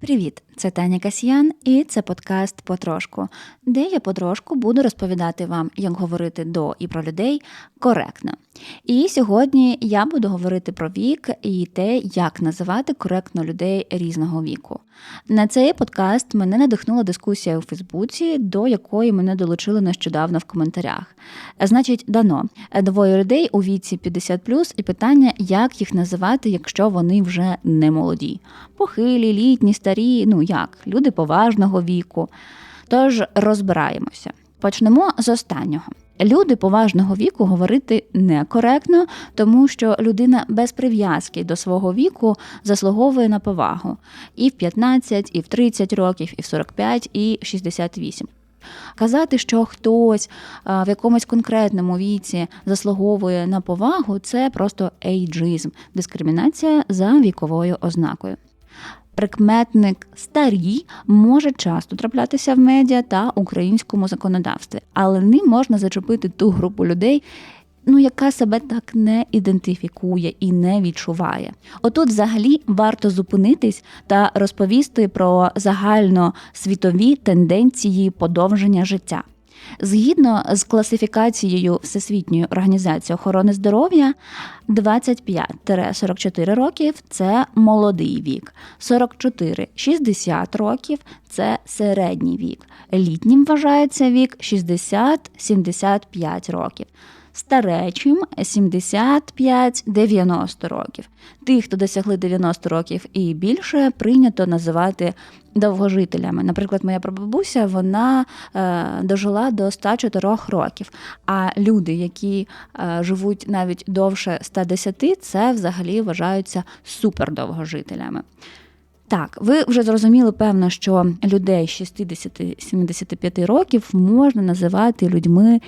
Привіт, це Таня Касьян, і це подкаст Потрошку, де я потрошку буду розповідати вам, як говорити до і про людей коректно. І сьогодні я буду говорити про вік і те, як називати коректно людей різного віку. На цей подкаст мене надихнула дискусія у Фейсбуці, до якої мене долучили нещодавно в коментарях. Значить, дано двоє людей у віці 50+, і питання, як їх називати, якщо вони вже не молоді. Похилі, літні, старі, ну як, люди поважного віку. Тож розбираємося. Почнемо з останнього. Люди поважного віку говорити некоректно, тому що людина без прив'язки до свого віку заслуговує на повагу і в 15, і в 30 років, і в 45, і в 68. Казати, що хтось в якомусь конкретному віці заслуговує на повагу, це просто ейджизм, дискримінація за віковою ознакою. Прикметник старі може часто траплятися в медіа та українському законодавстві, але ним можна зачепити ту групу людей. Ну, яка себе так не ідентифікує і не відчуває. Отут, взагалі, варто зупинитись та розповісти про загальносвітові тенденції подовження життя. Згідно з класифікацією Всесвітньої організації охорони здоров'я, 25-44 років це молодий вік, 44-60 років це середній вік. Літнім вважається вік 60-75 років старечим 75-90 років. Тих, хто досягли 90 років і більше, прийнято називати довгожителями. Наприклад, моя прабабуся вона е, дожила до 104 років. А люди, які е, живуть навіть довше 110, це взагалі вважаються супердовгожителями. Так, ви вже зрозуміли, певно, що людей 60-75 років можна називати людьми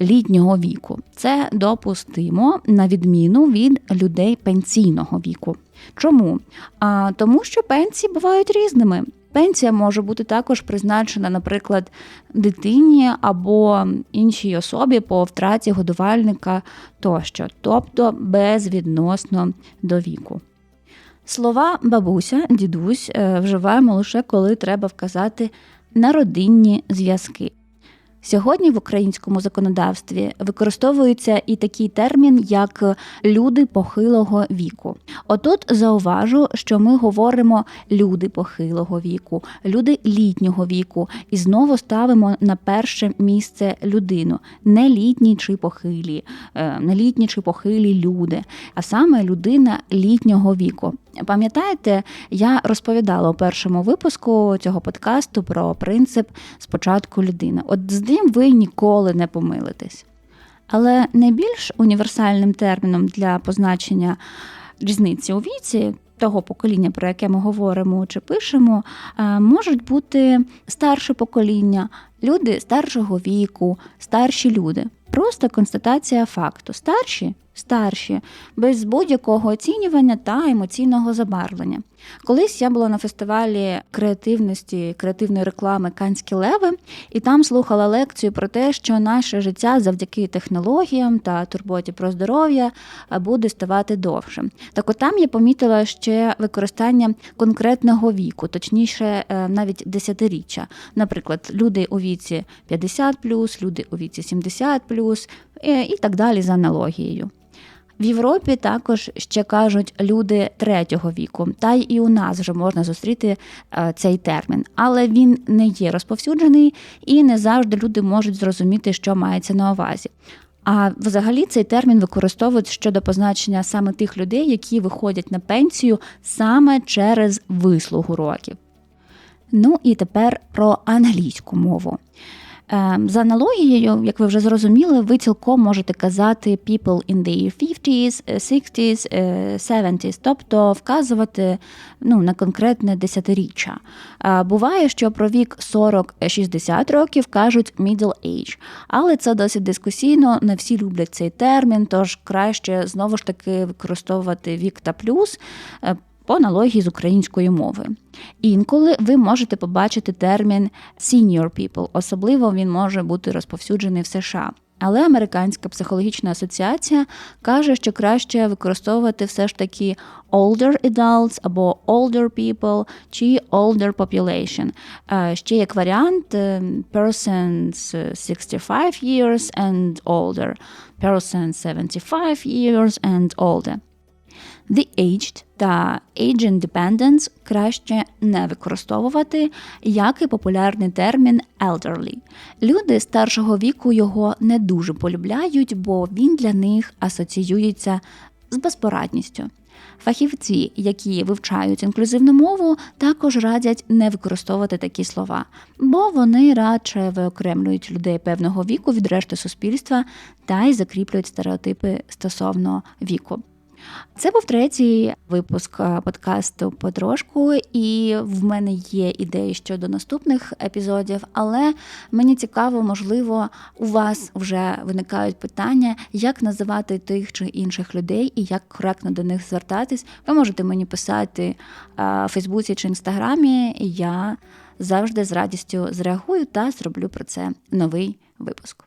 літнього віку. Це допустимо на відміну від людей пенсійного віку. Чому? А, Тому що пенсії бувають різними. Пенсія може бути також призначена, наприклад, дитині або іншій особі по втраті годувальника тощо, тобто безвідносно до віку. Слова бабуся, дідусь е, вживаємо лише коли треба вказати на родинні зв'язки. Сьогодні в українському законодавстві використовується і такий термін, як люди похилого віку. Отут зауважу, що ми говоримо люди похилого віку, люди літнього віку, і знову ставимо на перше місце людину, не літні чи похилі, е, не літні чи похилі люди, а саме людина літнього віку. Пам'ятаєте, я розповідала у першому випуску цього подкасту про принцип спочатку людини. От з ним ви ніколи не помилитесь. Але найбільш універсальним терміном для позначення різниці у віці. Того покоління, про яке ми говоримо чи пишемо, е, можуть бути старше покоління, люди старшого віку, старші люди. Просто констатація факту. Старші старші, без будь-якого оцінювання та емоційного забарвлення. Колись я була на фестивалі креативності, креативної реклами Канські леви, і там слухала лекцію про те, що наше життя завдяки технологіям та турботі про здоров'я буде ставати довшим. Так от там я помітила ще використання конкретного віку, точніше, е, навіть десятиріччя. Наприклад, люди у віці 50+, люди у віці 70+, е, і так далі за аналогією. В Європі також ще кажуть люди третього віку, та й і у нас вже можна зустріти е, цей термін, але він не є розповсюджений і не завжди люди можуть зрозуміти, що мається на увазі. А взагалі цей термін використовують щодо позначення саме тих людей, які виходять на пенсію саме через вислугу років. Ну і тепер про англійську мову. Ем, за аналогією, як ви вже зрозуміли, ви цілком можете казати people in their 50s, 60s, 70s, тобто вказувати ну, на конкретне десятиріччя. Е, буває, що про вік 40-60 років кажуть middle age, але це досить дискусійно, не всі люблять цей термін, тож краще знову ж таки використовувати вік та плюс. По аналогії з української мови. Інколи ви можете побачити термін senior people, особливо він може бути розповсюджений в США. Але Американська психологічна асоціація каже, що краще використовувати все ж таки older adults або older people чи older population. Е, Ще як варіант е, persons 65 years and older, persons 75 years and older. The aged та age independence краще не використовувати, як і популярний термін elderly. Люди старшого віку його не дуже полюбляють, бо він для них асоціюється з безпорадністю. Фахівці, які вивчають інклюзивну мову, також радять не використовувати такі слова, бо вони радше виокремлюють людей певного віку від решти суспільства та й закріплюють стереотипи стосовно віку. Це був третій випуск е, подкасту потрошку, і в мене є ідеї щодо наступних епізодів, але мені цікаво, можливо, у вас вже виникають питання, як називати тих чи інших людей і як коректно до них звертатись. Ви можете мені писати е, в Фейсбуці чи Інстаграмі. Я завжди з радістю зреагую та зроблю про це новий випуск.